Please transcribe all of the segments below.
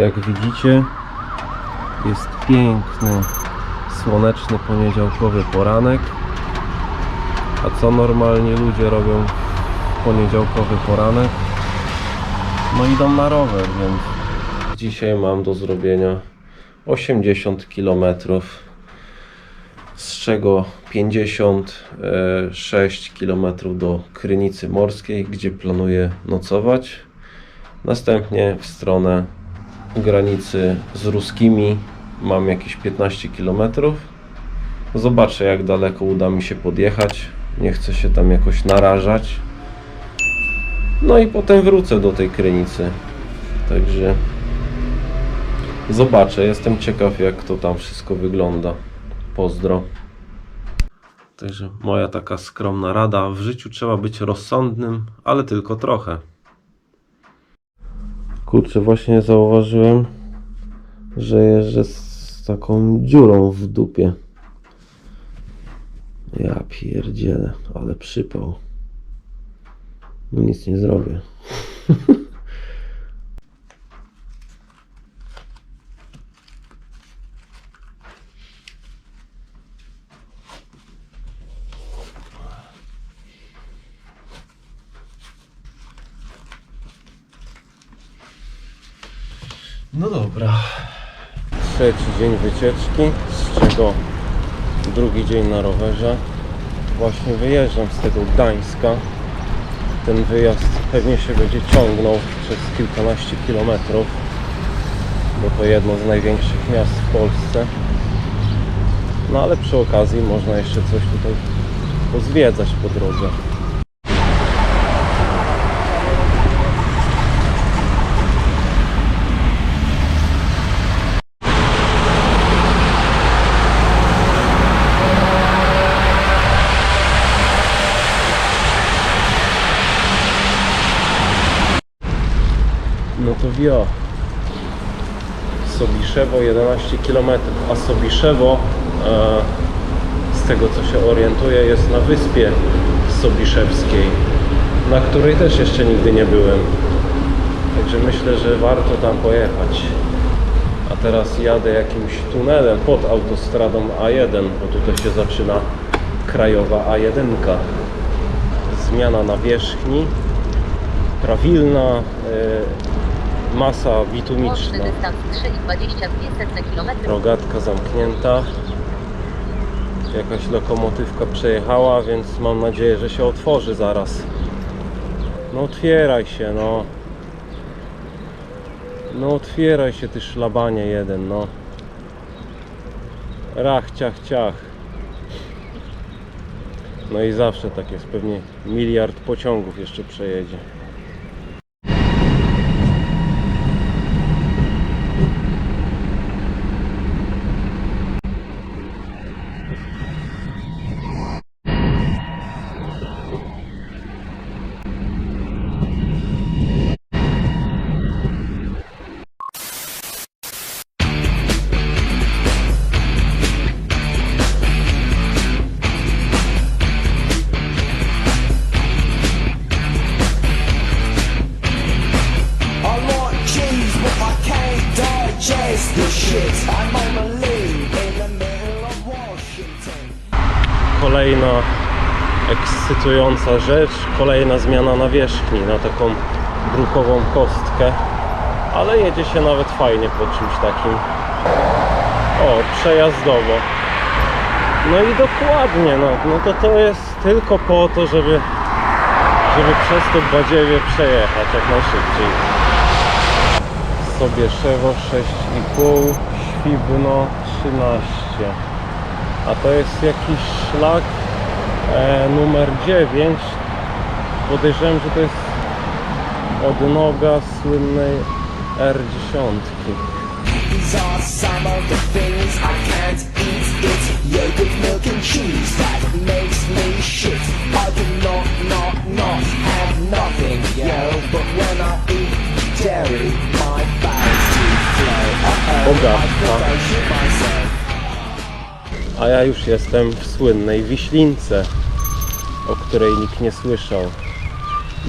Jak widzicie, jest piękny, słoneczny poniedziałkowy poranek. A co normalnie ludzie robią w poniedziałkowy poranek? No idą na rower, więc dzisiaj mam do zrobienia 80 km, z czego 56 km do Krynicy Morskiej, gdzie planuję nocować. Następnie w stronę granicy z ruskimi mam jakieś 15 km. Zobaczę jak daleko uda mi się podjechać. Nie chcę się tam jakoś narażać. No i potem wrócę do tej krynicy. Także zobaczę. Jestem ciekaw jak to tam wszystko wygląda. Pozdro. Także moja taka skromna rada. W życiu trzeba być rozsądnym, ale tylko trochę. Kurczę, właśnie zauważyłem, że jeżdżę z taką dziurą w dupie. Ja pierdzielę, ale przypał. No nic nie zrobię. No dobra. Trzeci dzień wycieczki, z czego drugi dzień na rowerze. Właśnie wyjeżdżam z tego Gdańska. Ten wyjazd pewnie się będzie ciągnął przez kilkanaście kilometrów, bo to jedno z największych miast w Polsce. No ale przy okazji można jeszcze coś tutaj pozwiedzać po drodze. Wio. Sobiszewo 11 km, a Sobiszewo e, z tego co się orientuję jest na wyspie Sobiszewskiej, na której też jeszcze nigdy nie byłem. Także myślę, że warto tam pojechać. A teraz jadę jakimś tunelem pod autostradą A1, bo tutaj się zaczyna krajowa A1. Zmiana nawierzchni, prawilna, e, masa bitumiczna. dystans 3,22 km. Rogatka zamknięta. Jakaś lokomotywka przejechała, więc mam nadzieję, że się otworzy zaraz. No otwieraj się, no. No otwieraj się, ty szlabanie jeden, no. Rach, ciach, ciach. No i zawsze tak jest, pewnie miliard pociągów jeszcze przejedzie. Ekscytująca rzecz, kolejna zmiana nawierzchni na taką brukową kostkę, ale jedzie się nawet fajnie po czymś takim. O, przejazdowo. No i dokładnie, no, no to to jest tylko po to, żeby, żeby przez to badziewie przejechać jak najszybciej. Sobie Szewo 6,5, Świbno 13 a to jest jakiś szlak e, numer 9 podejrzewam, że to jest odnoga słynnej R10 These are some of the things I can't eat. It's yogurt, milk and cheese that makes me shit. I cannot, not, not have nothing, yo. But when I eat dairy, my bowels do flow. Uh-oh, Bogactwa. I shit myself. a ja już jestem w słynnej Wiślince o której nikt nie słyszał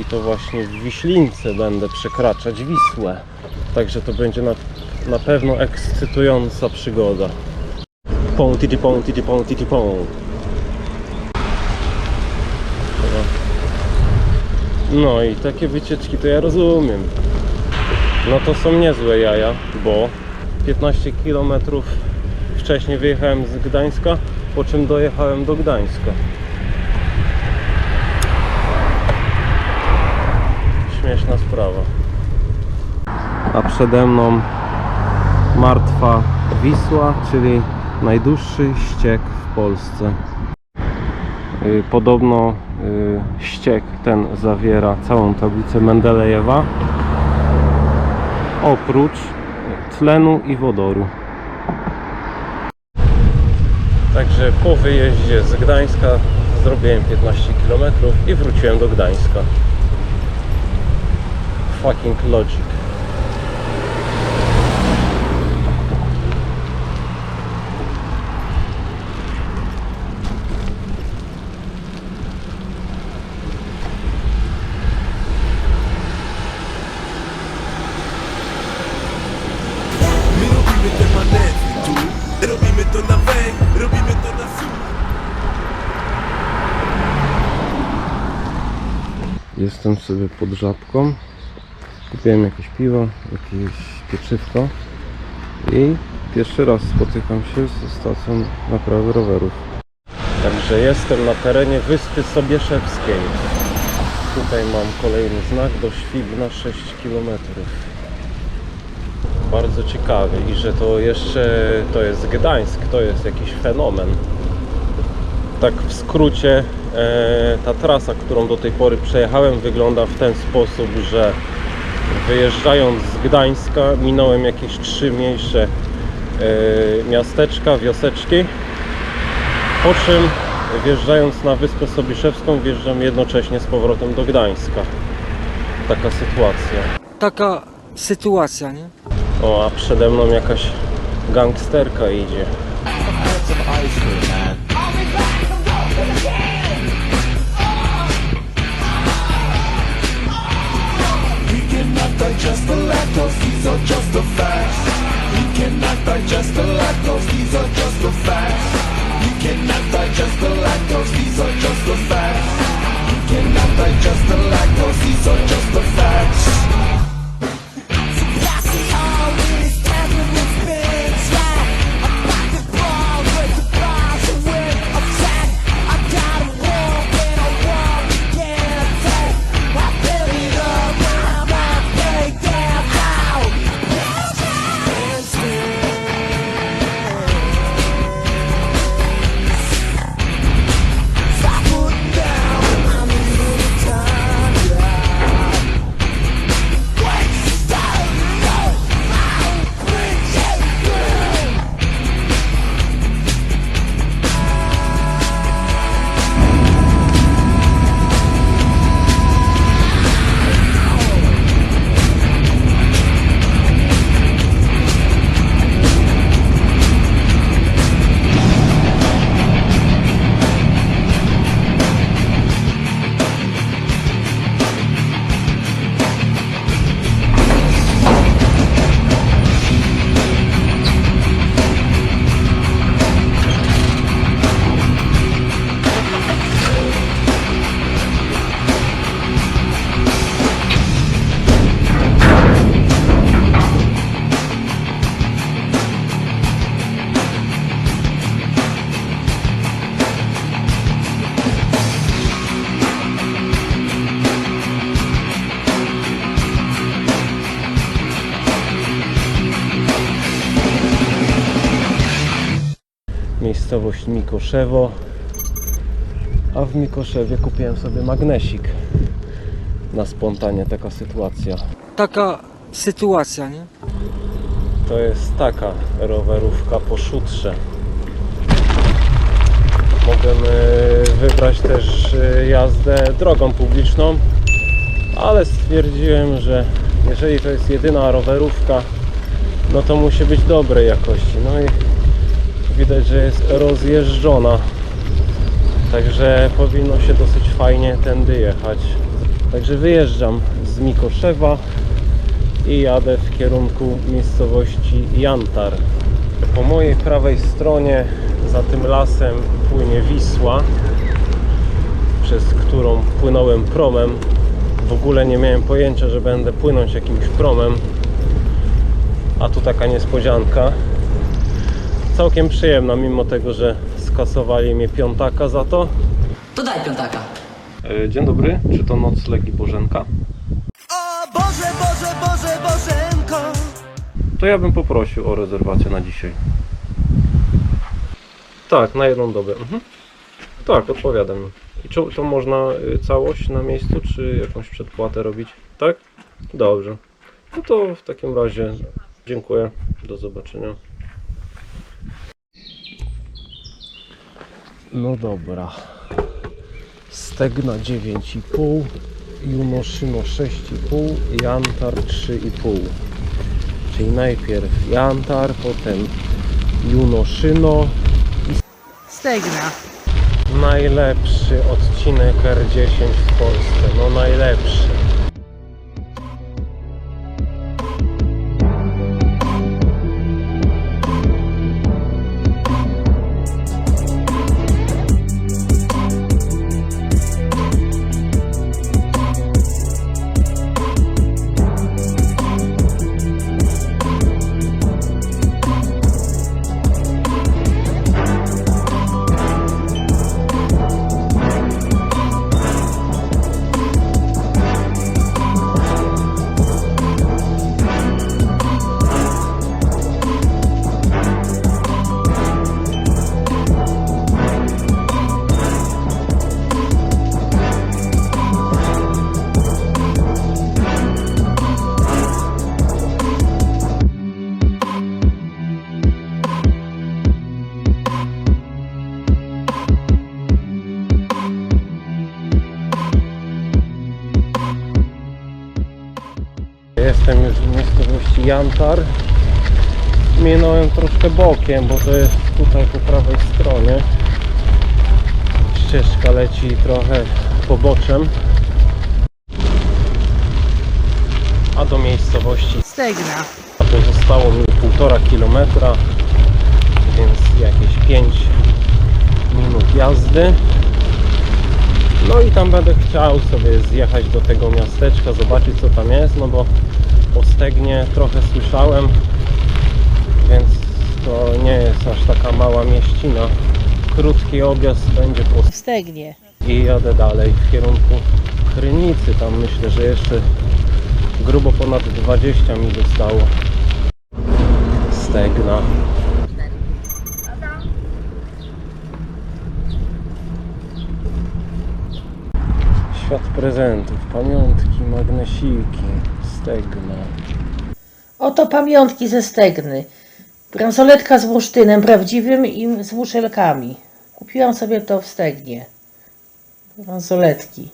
i to właśnie w Wiślince będę przekraczać Wisłę także to będzie na na pewno ekscytująca przygoda. Pą, titi, pą, titi, pą, titi, pą. No i takie wycieczki to ja rozumiem. No to są niezłe jaja, bo 15 km wcześniej wyjechałem z Gdańska, po czym dojechałem do Gdańska. Śmieszna sprawa. A przede mną martwa Wisła, czyli najdłuższy ściek w Polsce. Y, Podobno y, ściek ten zawiera całą tablicę Mendelejewa oprócz tlenu i wodoru. Także po wyjeździe z Gdańska zrobiłem 15 km i wróciłem do Gdańska. Fucking logic. My robimy te manewry tu Robimy to na węg, robimy to na słuch Jestem sobie pod żabką. Kupiłem jakieś piwo, jakieś pieczywko i pierwszy raz spotykam się ze stacją naprawy rowerów. Także jestem na terenie Wyspy Sobieszewskiej. Tutaj mam kolejny znak do Świbna 6 km. Bardzo ciekawy i że to jeszcze to jest Gdańsk, to jest jakiś fenomen tak w skrócie e, ta trasa, którą do tej pory przejechałem wygląda w ten sposób, że wyjeżdżając z Gdańska minąłem jakieś trzy mniejsze e, miasteczka, wioseczki. Po czym wjeżdżając na Wyspę Sobieszewską wjeżdżam jednocześnie z powrotem do Gdańska. Taka sytuacja. Taka sytuacja, nie? o a przede mną jakaś gangsterka idzie digest the lactose, these are just the facts We cannot digest the lactose, these are just the facts We cannot digest the lactose, these are just the facts We cannot digest the lactose, these are just the facts miejscowość Mikoszewo. A w Mikoszewie kupiłem sobie magnesik. Na spontanie taka sytuacja. Taka sytuacja, nie? To jest taka rowerówka po szutrze. Możemy wybrać też y, jazdę drogą publiczną, ale stwierdziłem, że jeżeli to jest jedyna rowerówka, no to musi być dobrej jakości. No i widać, że jest rozjeżdżona. Także powinno się dosyć fajnie tędy jechać. Także wyjeżdżam z Mikoszewa i jadę w kierunku miejscowości Jantar. Po mojej prawej stronie za tym lasem płynie Wisła, przez którą płynąłem promem. W ogóle nie miałem pojęcia, że będę płynąć jakimś promem, a tu taka niespodzianka. Całkiem przyjemna, mimo tego, że skasowali mnie piątaka za to. To daj piątaka. E, Dzień dobry, czy to noclegi Bożenka? O Boże, Boże, Boże, Bożenko To ja bym poprosił o rezerwację na dzisiaj. Tak, na jedną dobę. Mhm. Tak, odpowiadam. I czy to można y, całość na miejscu, czy jakąś przedpłatę robić? Tak? Dobrze. No to w takim razie dziękuję. Do zobaczenia. No dobra. Stegna 9,5, Junoszyno 6,5, Jantar 3,5. Czyli najpierw Jantar, potem Junoszyno. Stegna. Najlepszy odcinek R10 w Polsce. No najlepszy. Jantar. Minąłem troszkę bokiem, bo to jest tutaj po prawej stronie. Ścieżka leci trochę poboczem. A do miejscowości Stegna. Pozostało mi półtora kilometra, więc jakieś 5 minut jazdy. No i tam będę chciał sobie zjechać do tego miasteczka, zobaczyć co tam jest, no bo o Stegnie trochę słyszałem, więc to nie jest aż taka mała mieścina. Krótki objazd będzie po Stegnie. i jadę dalej w kierunku Krynicy. Tam myślę, że jeszcze grubo ponad 20 mi zostało. Stegna. Świat prezentów, pamiątki, magnesiki, stegna. Oto pamiątki ze Stegny. Bransoletka z bursztynem prawdziwym i z muszelkami. Kupiłam sobie to w Stegnie. Bransoletki.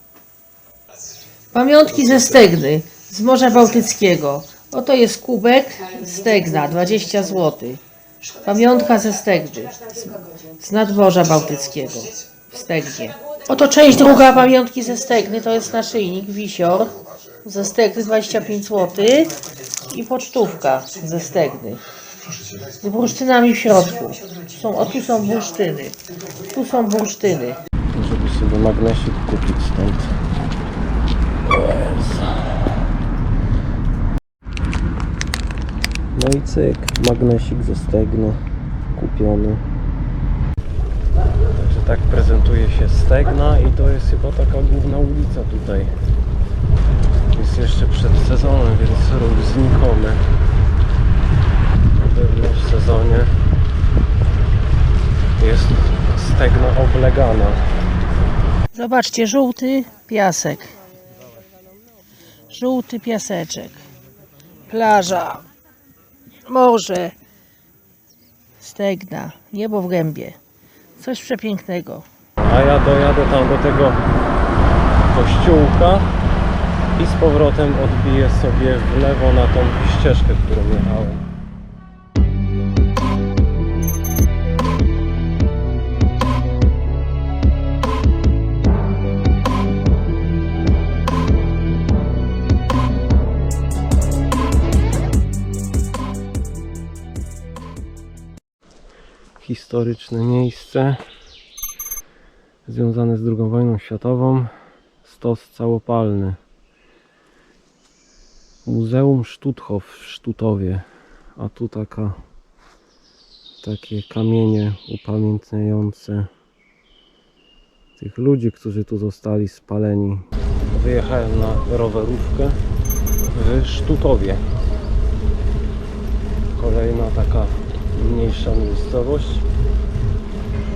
Pamiątki ze Stegny. Z Morza Bałtyckiego. Oto jest kubek Stegna, 20 zł. Pamiątka ze Stegny. Z- nadmorza Bałtyckiego. W Stegnie. Oto część druga pamiątki ze Stegny. To jest naszyjnik, wisior. Ze Stegny 25 zł. I pocztówka ze Stegny. Z bursztynami w środku. Są, o tu są bursztyny. Tu są bursztyny. żeby sobie magnesik kupić stąd. No i cyk, magnesik ze stegna kupiony. Także tak prezentuje się stegna i to jest chyba taka główna ulica tutaj. Jest jeszcze przed sezonem, więc ruch znikomy. Na pewno w sezonie jest stegna oblegana. Zobaczcie, żółty piasek. Żółty piaseczek. Plaża. Morze. Stegna. Niebo w gębie. Coś przepięknego. A ja dojadę tam do tego kościółka i z powrotem odbiję sobie w lewo na tą ścieżkę, którą jechałem. historyczne miejsce związane z II wojną światową. Stos całopalny. Muzeum Sztuthof w Sztutowie. A tu taka takie kamienie upamiętniające tych ludzi, którzy tu zostali spaleni. Wyjechałem na rowerówkę w Sztutowie. Kolejna taka mniejsza miejscowość.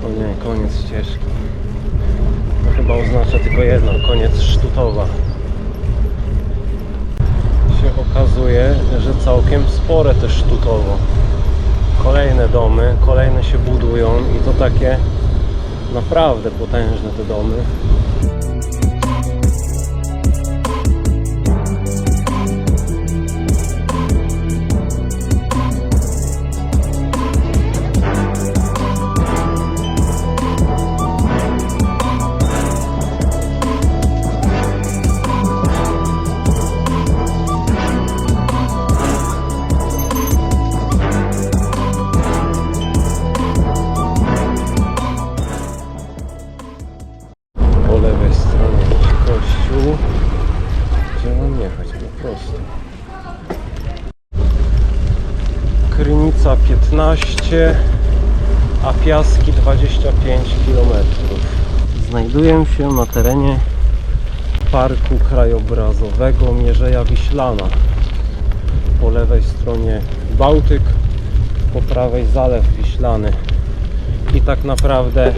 O nie, koniec ścieżki. To chyba oznacza tylko jedno, koniec Sztutowa. Się okazuje, że całkiem spore też Sztutowo. Kolejne domy, kolejne się budują i to takie naprawdę potężne te domy. Znajduję się na terenie Parku Krajobrazowego Mierzeja Wiślana. Po lewej stronie Bałtyk, po prawej Zalew Wiślany. I tak naprawdę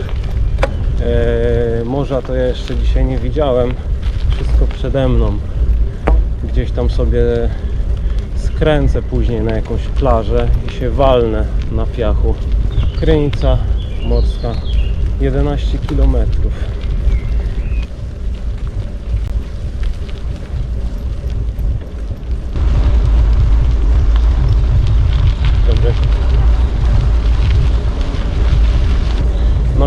Eee, morza to ja jeszcze dzisiaj nie widziałem. Wszystko przede mną. Gdzieś tam sobie skręcę później na jakąś plażę i się walnę na piachu. Krynica morska 11 km.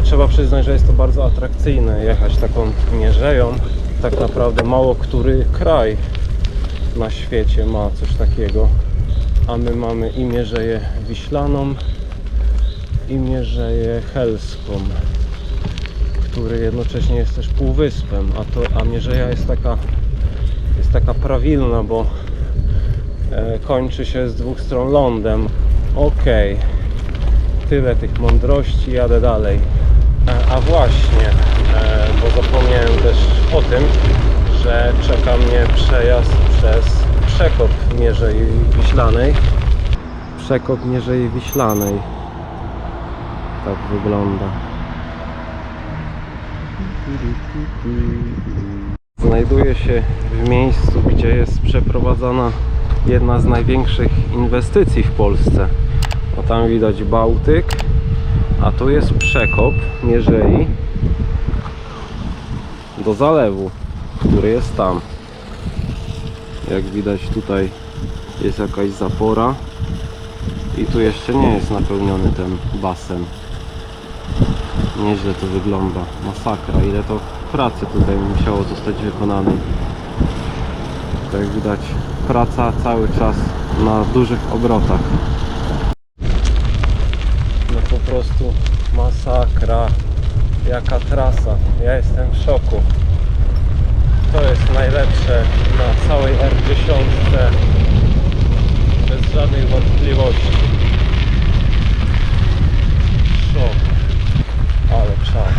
Trzeba przyznać, że jest to bardzo atrakcyjne jechać taką mierzeją. Tak naprawdę mało który kraj na świecie ma coś takiego. A my mamy i mierzeję wiślaną i mierzeję helską, który jednocześnie jest też półwyspem, a, to, a mierzeja jest taka, jest taka prawilna, bo e, kończy się z dwóch stron lądem. Okej, tyle tych mądrości, jadę dalej. A właśnie, e, bo zapomniałem też o tym, że czeka mnie przejazd przez przekop Mierzei Wiślanej. Przekop Mierzei Wiślanej. Tak wygląda. Znajduję się w miejscu, gdzie jest przeprowadzana jedna z największych inwestycji w Polsce. O tam widać Bałtyk, a tu jest przekop Mierzei do zalewu, który jest tam. Jak widać tutaj jest jakaś zapora i tu jeszcze nie jest napełniony ten basen. Nieźle to wygląda. Masakra. Ile to pracy tutaj musiało zostać wykonane. Tak jak widać praca cały czas na dużych obrotach. Prostu masakra. Jaka trasa. Ja jestem w szoku. To jest najlepsze na całej R10. Bez żadnych wątpliwości. Szok. Ale czas.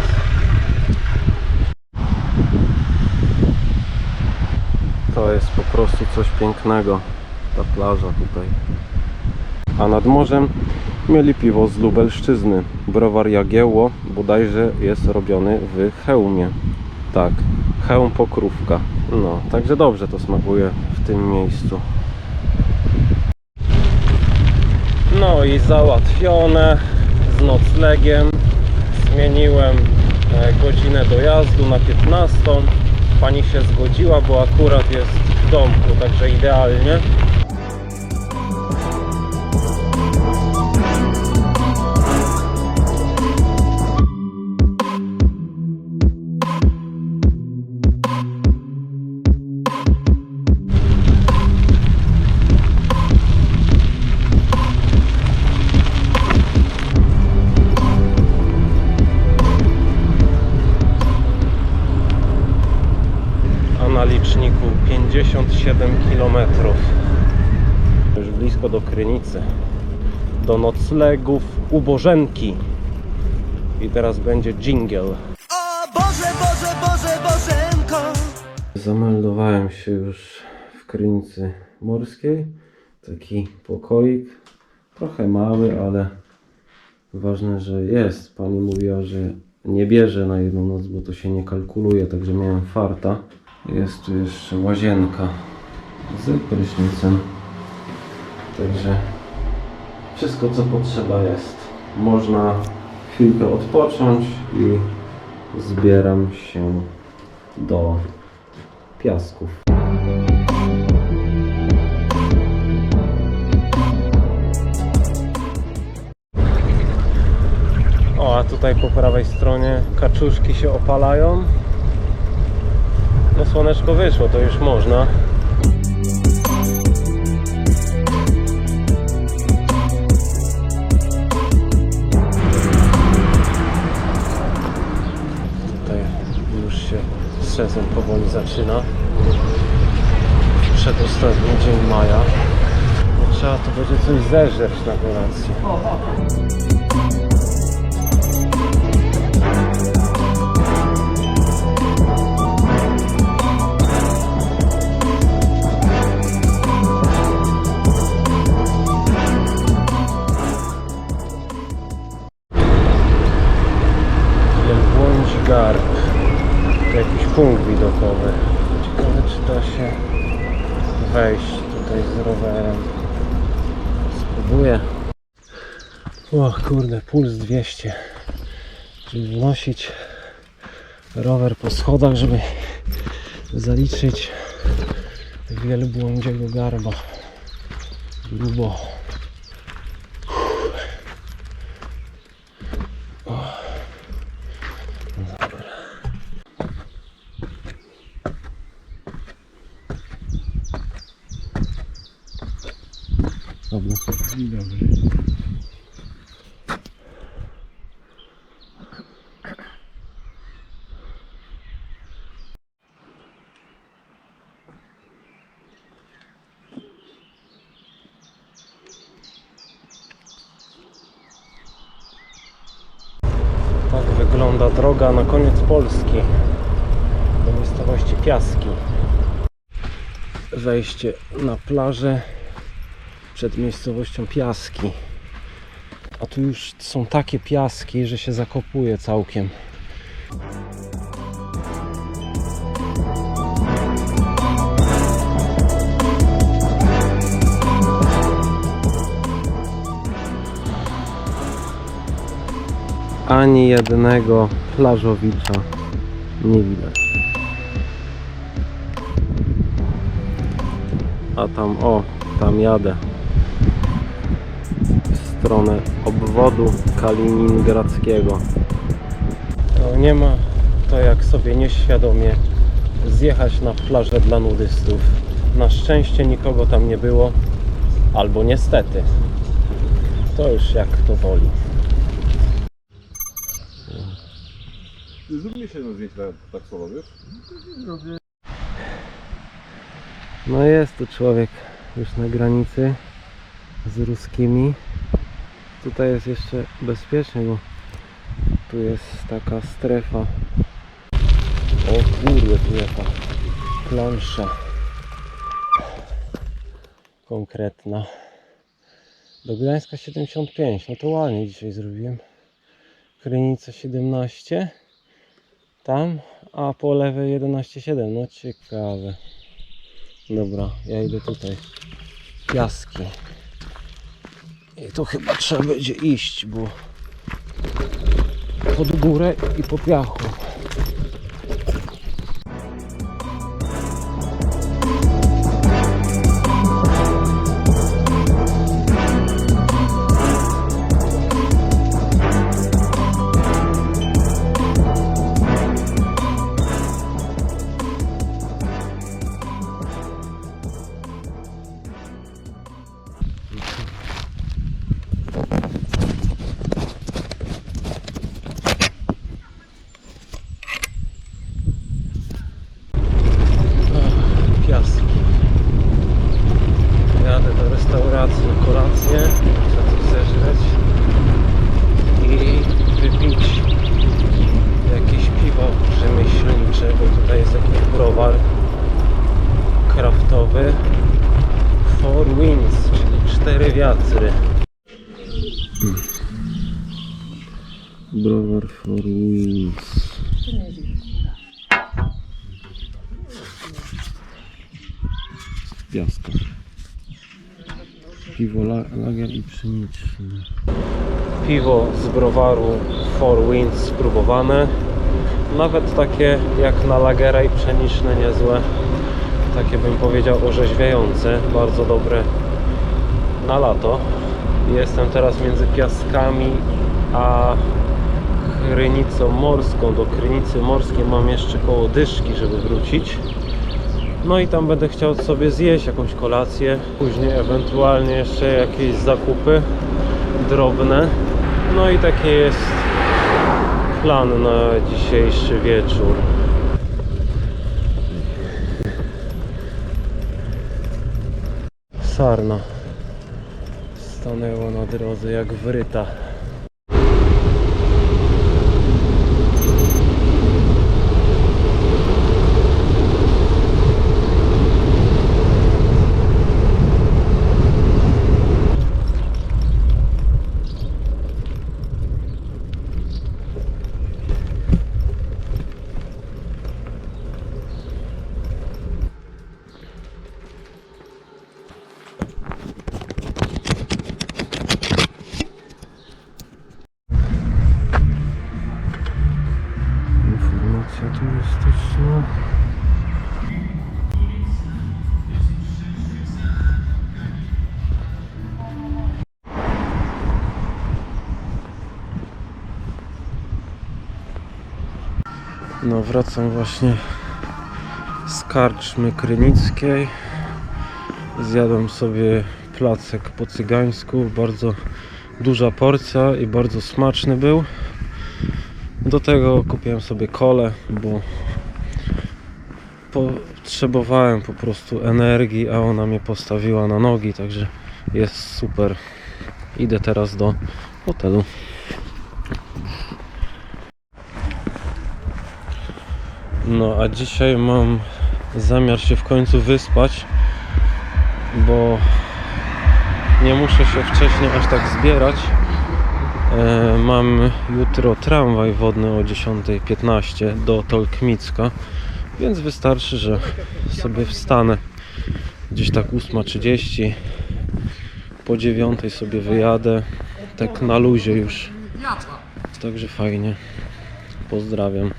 To jest po prostu coś pięknego. Ta plaża tutaj. A nad morzem mieli piwo z Lubelszczyzny. Browar Jagiełło bodajże jest robiony w hełmie. Tak, hełm pokrówka. No, także dobrze to smakuje w tym miejscu. No i załatwione z noclegiem. Zmieniłem e, godzinę dojazdu na 15. Pani się zgodziła, bo akurat jest w domku, także idealnie. Do noclegów u Bożenki. I teraz będzie jingle. O Boże, Boże, Boże, Bożenko Zameldowałem się już w Krynicy Morskiej. Taki pokoik. Trochę mały, ale ważne, że jest. Pani mówiła, że nie bierze na jedną noc, bo to się nie kalkuluje, także miałem farta. Jest tu jeszcze łazienka z prysznicem. Także wszystko co potrzeba jest. Można chwilkę odpocząć i zbieram się do piasków. O, a tutaj po prawej stronie kaczuszki się opalają. No słoneczko wyszło, to już można. Sezon powoli zaczyna. Przedostatni dzień maja. Trzeba to będzie coś zeżreć na kolację. Kurde, puls 200. Czyli wnosić rower po schodach, żeby zaliczyć wielbłądziego garba. Grubo. Dobra. Tak wygląda droga na koniec Polski do miejscowości Piaski. Wejście na plażę przed miejscowością Piaski. A tu już są takie piaski, że się zakopuje całkiem. Ani jednego plażowicza nie widać. A tam, o, tam jadę w stronę obwodu kaliningradzkiego. No, nie ma to jak sobie nieświadomie zjechać na plażę dla nudystów. Na szczęście nikogo tam nie było, albo niestety. To już jak to woli. Zrób mi się no zdjęcie tak słowo, wiesz? No jest tu człowiek już na granicy z ruskimi. Tutaj jest jeszcze bezpiecznie, bo tu jest taka strefa. O kurde, tu jaka plansza konkretna. Do Gdańska 75, no to ładnie dzisiaj zrobiłem. Krynica 17, tam, a po lewej 11,7, no ciekawe. Dobra, ja idę tutaj. Piaski. I to chyba trzeba będzie iść, bo pod górę i po piachu. Z piasku. Piwo la, lager i pszeniczne. Piwo z browaru Four Winds spróbowane. Nawet takie jak na lagera i pszeniczne niezłe. Takie bym powiedział orzeźwiające, bardzo dobre na lato. Jestem teraz między Piaskami a Krynicą Morską. Do Krynicy Morskiej mam jeszcze koło Dyszki, żeby wrócić. No i tam będę chciał sobie zjeść jakąś kolację, później ewentualnie jeszcze jakieś zakupy drobne. No i taki jest plan na dzisiejszy wieczór. Sarna stanęła na drodze jak wryta. No wracam właśnie z karczmy krynickiej. Zjadłem sobie placek po cygańsku. Bardzo duża porcja i bardzo smaczny był. Do tego kupiłem sobie kolę, bo potrzebowałem po prostu energii, a ona mnie postawiła na nogi, także jest super. Idę teraz do hotelu. No a dzisiaj mam zamiar się w końcu wyspać, bo nie muszę się wcześniej aż tak zbierać. E, Mam jutro tramwaj wodny o 10.15 do Tolkmicka, więc wystarczy, że sobie wstanę gdzieś tak 8.30 po 9 sobie wyjadę tak na luzie już. Także fajnie. Pozdrawiam